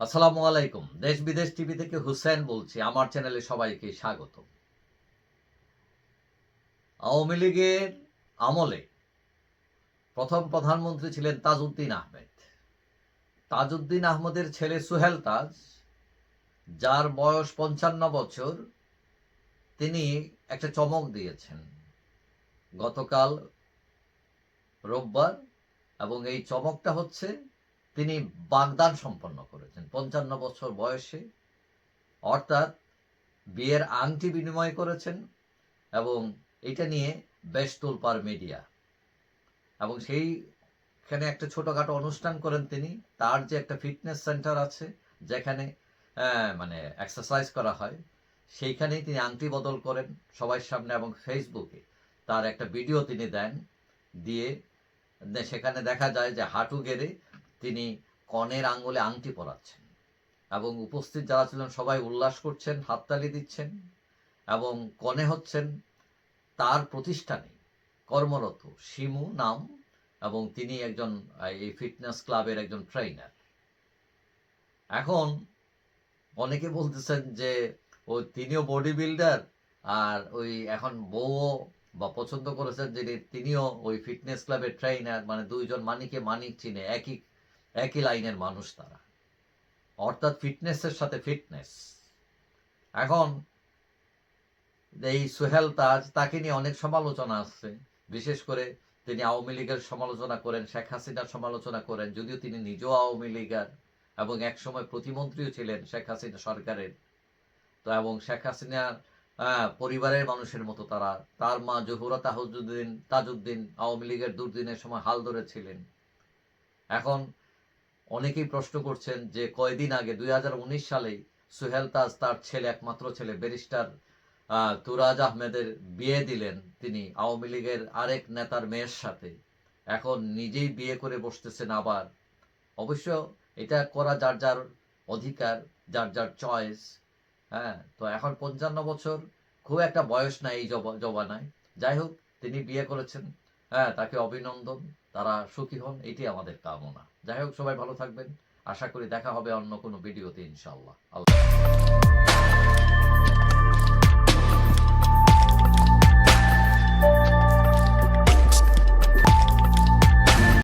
আসসালামু আলাইকুম। দেশ বিদেশ টিভি থেকে হুসেন বলছি, আমার চ্যানেলে সবাইকে স্বাগত। আওয়ামী লীগের আমলে প্রথম প্রধানমন্ত্রী ছিলেন তাজউদ্দিন আহমেদ। তাজউদ্দিন আহমদের ছেলে সুহেল তাজ, যার বয়স পঞ্চান্ন বছর, তিনি একটা চমক দিয়েছেন। গতকাল রোববার, এবং এই চমকটা হচ্ছে তিনি বাগদান সম্পন্ন করেছেন। পঞ্চান্ন বছর বয়সে অর্থাৎ বিয়ের আংটি বিনিময় করেছেন এবং এটা নিয়ে বেশ তোলপার মিডিয়া। এবং সেইখানে একটা ছোটোখাটো অনুষ্ঠান করেন তিনি। তার যে একটা ফিটনেস সেন্টার আছে, যেখানে মানে এক্সারসাইজ করা হয়, সেইখানেই তিনি আংটি বদল করেন সবার সামনে এবং ফেসবুকে তার একটা ভিডিও তিনি দেন, দিয়ে সেখানে দেখা যায় যে হাঁটু গেড়ে তিনি কনের আঙ্গুলে আংটি পরাচ্ছেন এবং উপস্থিত যারা ছিলেন সবাই উল্লাস করছেন, হাততালি দিচ্ছেন এবং কনে হচ্ছেন তার প্রতিষ্ঠানে কর্মরত শিমু নাম এবং তিনি একজন এই ফিটনেস ক্লাবের একজন ট্রেনার এখন অনেকে বলতেছেন যে, ও তিনিও বডি বিল্ডার আর ওই এখন বউও বা পছন্দ করেছেন যে তিনিও ওই ফিটনেস ক্লাবের ট্রেনার মানে দুইজন মানিকে মানিক চিনে, একই একই লাইনের মানুষ তারা। অর্থাৎ ফিটনেসের সাথে ফিটনেস। এখন এই সোহেল তাজ, তাকে নিয়ে অনেক সমালোচনা আসছে বিশেষ করে তিনি আওয়ামী লীগের সমালোচনা করেন, শেখ হাসিনার সমালোচনা করেন, যদিও তিনি নিজেও আওয়ামী লীগার এবং একসময় প্রতিমন্ত্রীও ছিলেন শেখ হাসিনা সরকারের। তো এবং শেখ হাসিনার পরিবারের মানুষের মতো তারা। তার মা জহুরা তাহজুদ্দিন, তাজউদ্দিন আওয়ামী লীগের দুর্দিনের সময় হাল ধরেছিলেন। এখন অনেকেই প্রশ্ন করছেন যে কয়দিন আগে দুই হাজার উনিশ সালে সুহেল তাজ তার ছেলে, একমাত্র ছেলে, ব্যারিস্টার তুরাজ আহমেদের বিয়ে দিলেন তিনি আওয়ামী লীগের আরেক নেতার মেয়ের সাথে। এখন নিজেই বিয়ে করে বসতেছেন আবার। অবশ্য এটা করা যার যার অধিকার, যার যার চয়েস হ্যাঁ? তো এখন পঞ্চান্ন বছর, খুব একটা বয়স নাই এই জব- জবানায় যাই হোক, তিনি বিয়ে করেছেন হ্যাঁ তাকে অভিনন্দন। তারা সুখী হন, এটি আমাদের কামনা। যাই হোক, সবাই ভালো থাকবেন। আশা করি দেখা হবে অন্য কোনো ভিডিওতে ইনশাল্লাহ আল্লাহ